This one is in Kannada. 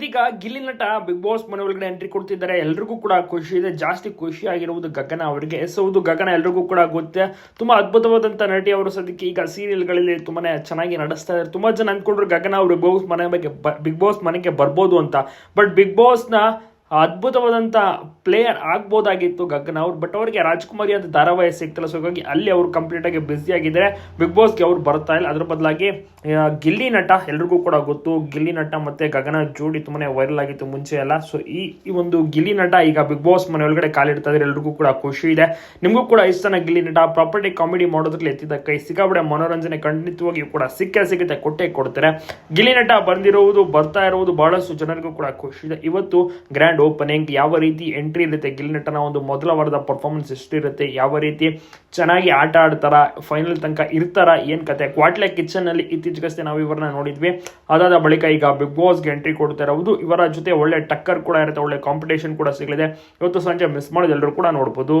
ಇದೀಗ ಗಿಲ್ಲಿ ನಟ ಬಿಗ್ ಬಾಸ್ ಮನೆ ಒಳಗಡೆ ಎಂಟ್ರಿ ಕೊಡ್ತಿದ್ದಾರೆ. ಎಲ್ರಿಗೂ ಕೂಡ ಖುಷಿ ಇದೆ. ಜಾಸ್ತಿ ಖುಷಿ ಆಗಿರುವುದು ಗಗನ ಅವರಿಗೆ. ಸೊ ಹೌದು ಗಗನ ಎಲ್ರಿಗೂ ಕೂಡ ಗೊತ್ತೆ. ತುಂಬಾ ಅದ್ಭುತವಾದಂತ ನಟಿ ಅವರು ಸದ್ಯಕ್ಕೆ ಈಗ ಸೀರಿಯಲ್ಗಳಲ್ಲಿ ತುಂಬಾನೇ ಚೆನ್ನಾಗಿ ನಡೆಸ್ತಾ ಇದ್ದಾರೆ. ತುಂಬಾ ಜನ ಅಂದ್ಕೊಂಡ್ರು ಗಗನ ಅವರು ಬಿಗ್ ಬಾಸ್ ಮನೆ ಬಗ್ಗೆ ಬಿಗ್ ಬಾಸ್ ಮನೆಗೆ ಬರ್ಬೋದು ಅಂತ. ಬಟ್ ಬಿಗ್ ಬಾಸ್ನ ಅದ್ಭುತವಾದಂಥ ಪ್ಲೇಯರ್ ಆಗ್ಬೋದಾಗಿತ್ತು ಗಗನ ಅವ್ರು. ಬಟ್ ಅವರಿಗೆ ರಾಜ್ಕುಮಾರಿ ಅಂತ ಧಾರಾವಾಹಿ ಸಿಗ್ತಿಲ್ಲ ಸೊ ಹಾಗಾಗಿ ಅಲ್ಲಿ ಅವರು ಕಂಪ್ಲೀಟಾಗಿ ಬ್ಯುಸಿ ಆಗಿದ್ದಾರೆ ಬಿಗ್ ಬಾಸ್ಗೆ ಅವ್ರು ಬರ್ತಾ ಇಲ್ಲ. ಅದ್ರ ಬದಲಾಗಿ ಗಿಲ್ಲಿ ನಟ ಎಲ್ರಿಗೂ ಕೂಡ ಗೊತ್ತು. ಗಿಲ್ಲಿ ನಟ ಮತ್ತು ಗಗನ ಜೋಡಿ ತುಂಬಾ ವೈರಲ್ ಆಗಿತ್ತು ಮುಂಚೆ ಎಲ್ಲ. ಸೊ ಈ ಒಂದು ಗಿಲ್ಲಿ ನಟ ಈಗ ಬಿಗ್ ಬಾಸ್ ಮನೆ ಒಳಗಡೆ ಕಾಲಿಡ್ತಾ ಇದ್ರೆ ಎಲ್ರಿಗೂ ಕೂಡ ಖುಷಿ ಇದೆ. ನಿಮಗೂ ಕೂಡ ಇಷ್ಟನ ಗಿಲ್ಲಿ ನಟ. ಪ್ರಾಪರ್ಟಿ ಕಾಮಿಡಿ ಮಾಡೋದ್ರಲ್ಲಿ ಎತ್ತಿದ ಕೈ ಸಿಕ್ಕಾಬಡೆ ಮನೋರಂಜನೆ ಖಂಡಿತವಾಗಿಯೂ ಕೂಡ ಸಿಕ್ಕೇ ಸಿಗುತ್ತೆ. ಕೊಟ್ಟೆ ಕೊಡ್ತಾರೆ. ಗಿಲ್ಲಿ ನಟ ಬಂದಿರುವುದು ಬರ್ತಾ ಇರುವುದು ಬಹಳಷ್ಟು ಜನರಿಗೂ ಕೂಡ ಖುಷಿ ಇದೆ. ಇವತ್ತು ಗ್ರ್ಯಾಂಡ್ ಓಪನಿಂಗ್ ಯಾವ ರೀತಿ ಎಂಟ್ರಿ ಇರುತ್ತೆ ಗಿಲ್ ನಟನ ಒಂದು ಮೊದಲ ವಾರದ ಪರ್ಫಾರ್ಮೆನ್ಸ್ ಎಷ್ಟಿರುತ್ತೆ, ಯಾವ ರೀತಿ ಚೆನ್ನಾಗಿ ಆಟ ಆಡ್ತಾರ ಫೈನಲ್ ತನಕ ಇರ್ತಾರ, ಏನ್ ಕತೆ? ಕ್ವಾಟ್ಲೆ ಕಿಚನ್ ಅಲ್ಲಿ ಇತ್ತೀಚೆಗಷ್ಟೇ ನಾವು ಇವರನ್ನ ನೋಡಿದ್ವಿ. ಅದಾದ ಬಳಿಕ ಈಗ ಬಿಗ್ ಬಾಸ್ಗೆ ಎಂಟ್ರಿ ಕೊಡ್ತಾ ಇರೋದು ಇವರ ಜೊತೆ ಒಳ್ಳೆ ಟಕ್ಕರ್ ಕೂಡ ಇರುತ್ತೆ, ಒಳ್ಳೆ ಕಾಂಪಿಟೇಷನ್ ಕೂಡ ಸಿಗಲಿದೆ. ಇವತ್ತು ಸಂಜೆ ಮಿಸ್ ಮಾಡೋದು ಎಲ್ಲರೂ ಕೂಡ ನೋಡ್ಬೋದು.